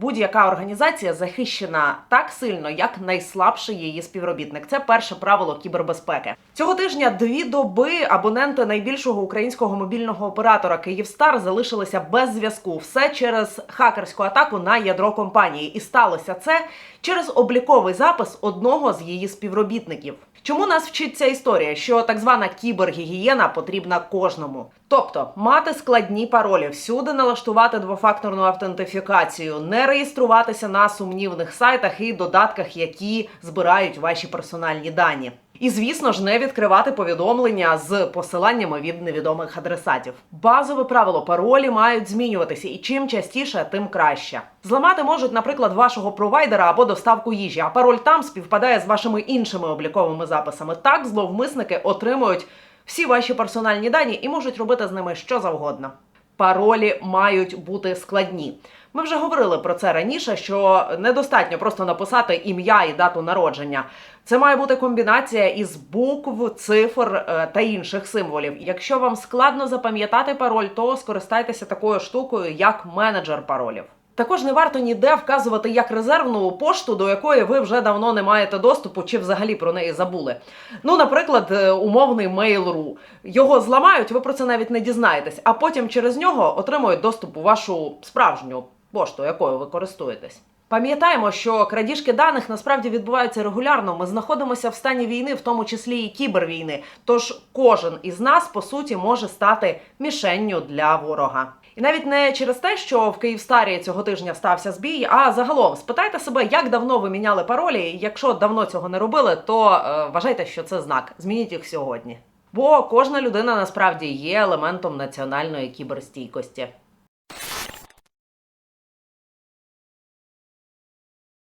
Будь-яка організація захищена так сильно, як найслабший її співробітник. Це перше правило кібербезпеки. Цього тижня дві доби абоненти найбільшого українського мобільного оператора Київстар залишилися без зв'язку. Все через хакерську атаку на ядро компанії. І сталося це через обліковий запис одного з її співробітників. Чому нас вчить ця історія? Що так звана кібергігієна потрібна кожному. Тобто мати складні паролі, всюди налаштувати двофакторну автентифікацію, не реєструватися на сумнівних сайтах і додатках, які збирають ваші персональні дані. І звісно ж, не відкривати повідомлення з посиланнями від невідомих адресатів. Базове правило паролі мають змінюватися, і чим частіше, тим краще. Зламати можуть, наприклад, вашого провайдера або доставку їжі, а пароль там співпадає з вашими іншими обліковими записами. Так зловмисники отримують всі ваші персональні дані і можуть робити з ними що завгодно. Паролі мають бути складні. Ми вже говорили про це раніше, що недостатньо просто написати ім'я і дату народження. Це має бути комбінація із букв, цифр е, та інших символів. Якщо вам складно запам'ятати пароль, то скористайтеся такою штукою, як менеджер паролів. Також не варто ніде вказувати як резервну пошту, до якої ви вже давно не маєте доступу, чи взагалі про неї забули. Ну, наприклад, е, умовний Mail.ru. Його зламають, ви про це навіть не дізнаєтесь, а потім через нього отримують доступ у вашу справжню пошту, якою ви користуєтесь. Пам'ятаємо, що крадіжки даних насправді відбуваються регулярно. Ми знаходимося в стані війни, в тому числі і кібервійни. Тож кожен із нас по суті може стати мішенню для ворога. І навіть не через те, що в Київстарі цього тижня стався збій, а загалом спитайте себе, як давно ви міняли паролі. Якщо давно цього не робили, то е, вважайте, що це знак. Змініть їх сьогодні. Бо кожна людина насправді є елементом національної кіберстійкості.